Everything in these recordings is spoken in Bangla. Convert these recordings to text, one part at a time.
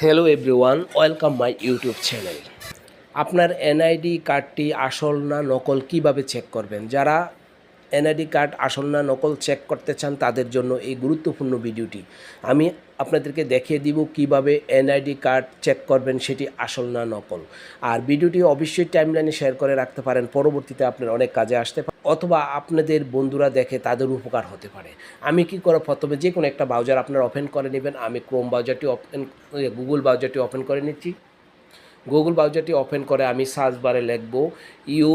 Hello everyone welcome my YouTube channel আপনার এনআইডি কার্ডটি আসল না নকল কীভাবে চেক করবেন? যারা এনআইডি কার্ড আসল না নকল চেক করতে চান, তাদের জন্য এই গুরুত্বপূর্ণ ভিডিওটি। আমি আপনাদেরকে দেখিয়ে দিব কীভাবে এনআইডি কার্ড চেক করবেন, সেটি আসল না নকল। আর ভিডিওটি অবশ্যই টাইমলাইনে শেয়ার করে রাখতে পারেন, পরবর্তীতে আপনার অনেক কাজে আসতে অথবা আপনাদের বন্ধুরা দেখে তাদের উপকার হতে পারে। আমি কি করে প্রথমে যে কোনো একটা ব্রাউজার আপনার ওপেন করে নেবেন, আমি ক্রোম ব্রাউজারটি ওপেন গুগল ব্রাউজারটি ওপেন করে নিচ্ছি। গুগল ব্রাউজারটি ওপেন করে আমি সার্চ বারে লিখব U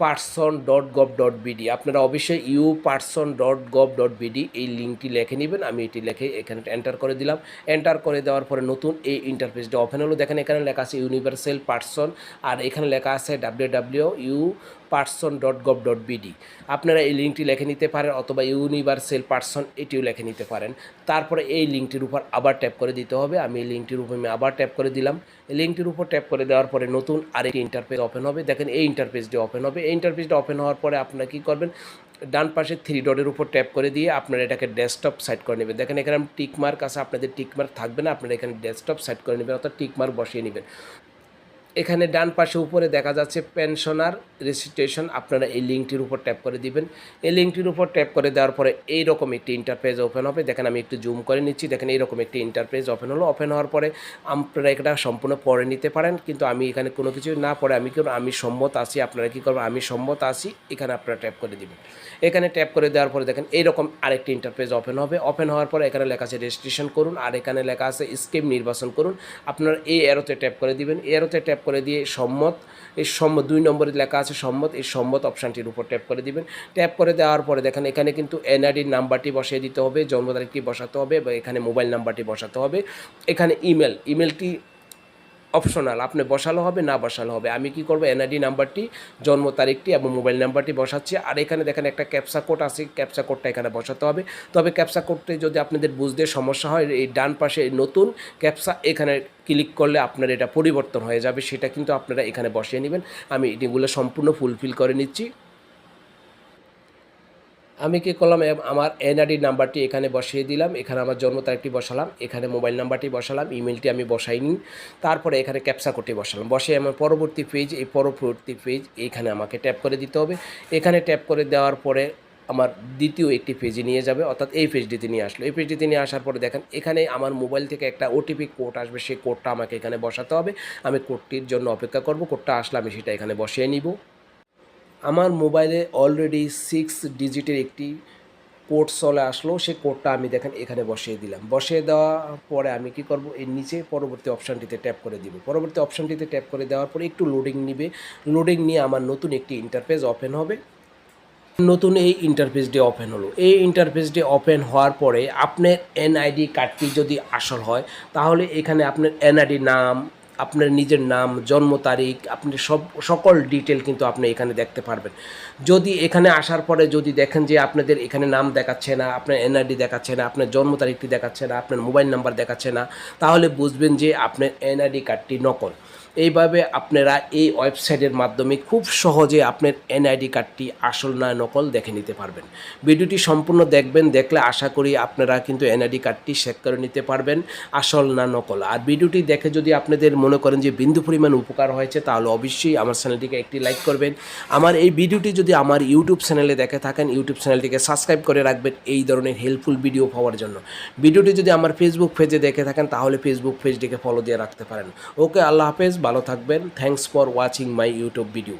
person dot gov dot BD আপনারা অবশ্যই U person dot gov dot BD এই লিঙ্কটি লিখে নেবেন, আমি এটি লিখে এখানে এন্টার করে দিলাম। এন্টার করে দেওয়ার পরে নতুন এই ইন্টারফেসটা ওপেন হলো। দেখেন এখানে লেখা আছে ইউনিভার্সাল পার্সন আর এখানে লেখা আছে W W U person dot gov dot BD আপনারা এই লিঙ্কটি লেখে নিতে পারেন অথবা ইউনিভার্সেল পার্সন এটিও লেখে নিতে পারেন। তারপরে এই লিঙ্কটির উপর আবার ট্যাপ করে দিতে হবে। আমি এই লিঙ্কটির উপর আমি আবার ট্যাপ করে দিলাম। এই লিঙ্কটির উপর ট্যাপ করে দেওয়ার পরে নতুন আরেকটি ইন্টারফেস ওপেন হবে। দেখেন এই ইন্টারফেসটি ওপেন হবে। এই ইন্টারফেসটা ওপেন হওয়ার পরে আপনারা কী করবেন? ডান পাশে থ্রি ডটের উপর ট্যাপ করে দিয়ে আপনারা এটাকে ডেস্কটপ সাইট করে নেবেন। দেখেন এখানে টিকমার্ক আছে। আপনাদের টিকমার্ক থাকবে না। আপনারা এখানে ডেস্কটপ সাইট করে নেবেন অর্থাৎ টিকমার্ক বসিয়ে নেবেন। এখানে ডান পাশে উপরে দেখা যাচ্ছে পেনশনার রেজিস্ট্রেশন আপনারা এই লিঙ্কটির উপর ট্যাপ করে দিবেন। এই লিঙ্কটির উপর ট্যাপ করে দেওয়ার পরে এইরকম একটি ইন্টারপেজ ওপেন হবে। দেখেন আমি একটু জুম করে নিচ্ছি। দেখেন এইরকম একটি ইন্টারপেজ ওপেন হলো। ওপেন হওয়ার পরে আপনারা এটা সম্পূর্ণ পড়ে নিতে পারেন। কিন্তু আমি এখানে কোনো কিছু না পড়ে আমি কি করব আমি সম্মত আছি। আপনারা কী করবেন? আমি সম্মত আছি। এখানে আপনারা ট্যাপ করে দিবেন। এখানে ট্যাপ করে দেওয়ার পরে দেখেন এইরকম আরেকটি ইন্টারপেজ ওপেন হবে। ওপেন হওয়ার পরে এখানে লেখা আছে রেজিস্ট্রেশন করুন। আর এখানে লেখা আছে স্কিম নির্বাচন করুন। আপনারা এই এরোতে ট্যাপ করে দিবেন। এরোতে ট্যাপ করে দিয়ে সম্মত, এই সম্মত, দুই নম্বরে লেখা আছে সম্মত, এই সম্মত অপশানটির উপর ট্যাপ করে দিবেন। ট্যাপ করে দেওয়ার পরে দেখেন এখানে কিন্তু এনআইডির নাম্বারটি বসিয়ে দিতে হবে, জন্ম তারিখটি বসাতে হবে বা এখানে মোবাইল নাম্বারটি বসাতে হবে। এখানে ইমেল ইমেলটি অপশনাল আপনি বসালো হবে, না বসালো হবে। আমি কি করব? এনআইডি নাম্বারটি জন্ম তারিখটি এবং মোবাইল নাম্বারটি বসাচ্ছি। আর এখানে দেখেন একটা ক্যাপসা কোড আছে ক্যাপসা কোডটা এখানে বসাতে হবে। তবে ক্যাপসা কোডটি যদি আপনাদের বুঝতে সমস্যা হয়, এই ডান পাশে নতুন ক্যাপসা এখানে ক্লিক করলে আপনার এটা পরিবর্তন হয়ে যাবে। সেটা কিন্তু আপনারা এখানে বসিয়ে নেবেন। আমি এটিগুলো সম্পূর্ণ ফুলফিল করে নিচ্ছি। আমি কি করলাম? আমার এনআরডি নাম্বারটি এখানে বসিয়ে দিলাম। এখানে আমার জন্ম তারিখটি বসালাম। এখানে মোবাইল নাম্বারটি বসালাম। ইমেলটি আমি বসাইনি। তারপরে এখানে ক্যাপসা কোডটি বসালাম। বসে আমার পরবর্তী পেজ এই পরবর্তী পেজ এখানে আমাকে ট্যাপ করে দিতে হবে। এখানে ট্যাপ করে দেওয়ার পরে আমার দ্বিতীয় একটি পেজে নিয়ে যাবে। অর্থাৎ এই পেজটিতে নিয়ে আসলো। এই পেজটিতে নিয়ে আসার পরে দেখেন, এখানে আমার মোবাইল থেকে একটা ওটিপি কোড আসবে। সেই কোডটা আমাকে এখানে বসাতে হবে। আমি কোডটির জন্য অপেক্ষা করব। কোডটা আসলে আমি সেটা এখানে বসিয়ে নিব। আমার মোবাইলে অলরেডি সিক্স ডিজিটের একটি কোড চলে আসলো সেই কোডটা আমি দেখেন এখানে বসিয়ে দিলাম। বসিয়ে দেওয়ার পরে আমি কি করব? এর নিচে পরবর্তী অপশানটিতে ট্যাপ করে দিব। পরবর্তী অপশানটিতে ট্যাপ করে দেওয়ার পরে একটু লোডিং নিবে। লোডিং নিয়ে আমার নতুন একটি ইন্টারফেস ওপেন হবে। নতুন এই ইন্টারফেসটি ওপেন হলো। এই ইন্টারফেসটি ওপেন হওয়ার পরে আপনার এনআইডি কার্ডটি যদি আসল হয়, তাহলে এখানে আপনার এনআইডি নাম আপনার নিজের নাম, জন্ম তারিখ, আপনি সব, সকল ডিটেল কিন্তু আপনি এখানে দেখতে পারবেন। যদি এখানে আসার পরে যদি দেখেন যে আপনাদের এখানে নাম দেখাচ্ছে না, আপনার এনআইডি দেখাচ্ছে না, আপনার জন্ম তারিখটি দেখাচ্ছে না, আপনার মোবাইল নাম্বার দেখাচ্ছে না, তাহলে বুঝবেন যে আপনার এনআরডি কার্ডটি নকল। এইভাবে আপনারা এই ওয়েবসাইটের মাধ্যমে খুব সহজে আপনার এনআইডি কার্ডটি আসল না নকল দেখে নিতে পারবেন। ভিডিওটি সম্পূর্ণ দেখবেন, দেখলে আশা করি আপনারা কিন্তু এনআইডি কার্ডটি চেক করে নিতে পারবেন, আসল না নকল। আর ভিডিওটি দেখে যদি আপনাদের মনে করেন যে বিন্দু পরিমাণ উপকার হয়েছে, তাহলে অবশ্যই আমার চ্যানেলটিকে একটি লাইক করবেন। আমার এই ভিডিওটি যদি আমার ইউটিউব চ্যানেলে দেখে থাকেন, ইউটিউব চ্যানেলটিকে সাবস্ক্রাইব করে রাখবেন এই ধরনের হেল্পফুল ভিডিও পাওয়ার জন্য। ভিডিওটি যদি আমার ফেসবুক পেজে দেখে থাকেন, তাহলে ফেসবুক পেজটিকে ফলো দিয়ে রাখতে পারেন। ওকে, আল্লাহ হাফেজ ভালো থাকবেন। Thanks for watching my YouTube video